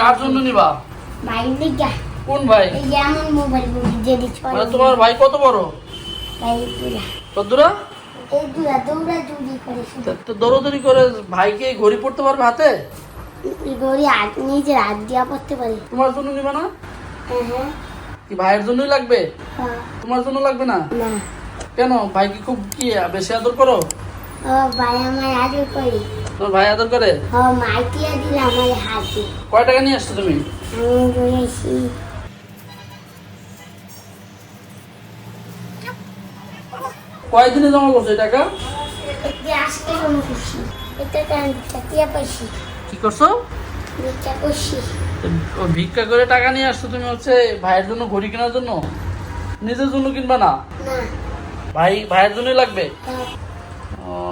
কার জন্য নিবা? ভাই লিগা। কোন ভাই? এই যে আমার মোবাইল বুঝি যেদি ছয় মানে তোমার ভাই কত বড়? ভাই দুলা। কতদূরা এই দুলা দৌড়া দৌড়ি করে তো দৌড়দৌড়ি করে ভাইকে ঘড়ি পড়তে পারবে হাতে? নিজের হাত দিয়া পড়তে পারি। তোমার জন্য নিবা না? হ্যাঁ হ্যাঁ। কি ভাইয়ের জন্যই লাগবে? হ্যাঁ। তোমার জন্য লাগবে না? না। কেন? ভাইকে খুব কি বেশি আদর করো? ও ভাই আমার আগে করি। তোমার ভাই আদর করে? কয় টাকা নিয়ে আসছো তুমি? কয়দিনে জমা করছ টাকা? কি করছ? ও ভিক্ষা করে টাকা নিয়ে আসছো তুমি হচ্ছে ভাইয়ের জন্য ঘড়ি কেনার জন্য? নিজের জন্য কিনবা না? ভাই ভাইয়ের জন্যই লাগবে?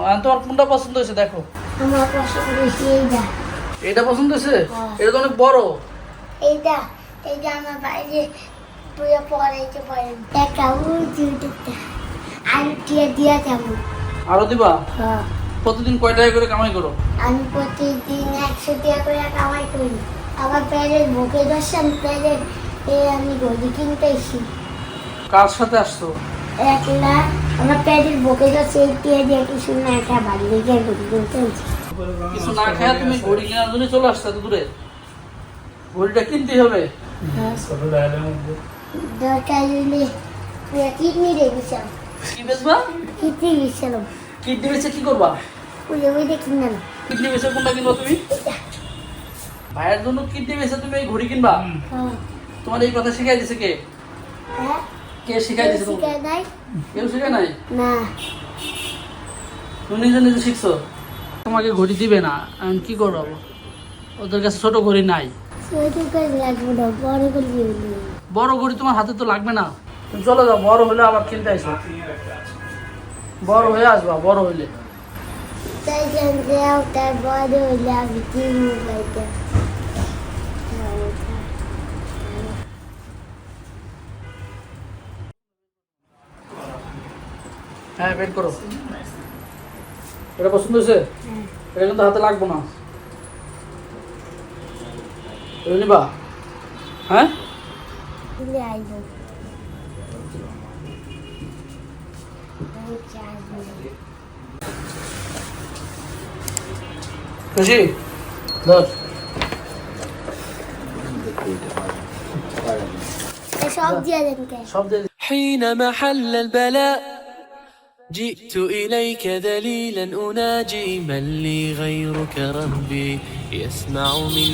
হ্যাঁ, তোমার কোনটা পছন্দ হয়েছে দেখো। আমার পছন্দ হয়েছে এইটা। এটা পছন্দ হয়েছে? হ্যাঁ। এটা তো অনেক বড়। এইটা এইটা আমার বাইরে পুরো পড়াইতে পারেন একটা উঠতে আলু টিয়া দিয়া যাব। আরও দিবা? হ্যাঁ। প্রতিদিন কয় টাকা করে কামাই করো? আমি প্রতিদিন একশো টাকা করে কামাই করি। আমার প্যারের বুকে দর্শন প্যারের এ আমি গদি কিনতেছি কার সাথে আসছো? একলা আমার প্যারের বুকে দর্শন এই দিয়ে কিছু না একটা বাড়ি গিয়ে গদি কিনতেছি কিছু না খেয়ে তুমি ঘড়ি কেনার জন্য চলে আসছো দূরে ঘড়িটা কিনতেই হবে। দরকার হলে কিডনি রেখেছিলাম কি বেচবা? কিডনি গেছিলাম কিডনি বেচে কি করবা? ওই দেখি না কিডনি বেচে কোনটা কিনবা তুমি? ভাইয়ের জন্য কিডনি বেচে তুমি এই ঘড়ি কিনবা? হ্যাঁ। তোমার এই কথা শিখাই দিছে কে? হ্যাঁ? কে শিখাই দিছে নাই? কেউ শিখায় নাই? না। তুমি নিজে নিজে শিখছো? তোমাকে ঘড়ি দিবে না। আমি কি করব? ওদের কাছে ছোট ঘড়ি নাই। বড় ঘড়ি তোমার হাতে তো লাগবে না। তুমি চলে যাও বড় হলে আবার কিনতে আইসো বড় হয়ে আসবা বড় হইলে। তাই বড় হইলে আমি হ্যাঁ বের করো এটা পছন্দ হয়েছে এটা কিন্তু হাতে লাগবো না এটা নিবা হ্যাঁ দিলে আইব আমি চাইবো খুশি ধর সব দিয়ে দেন কে সব দিয়ে দিচ্ছি। حين محل البلاء جئت إليك ذليلا أناجي من لي غيرك ربي يسمع مني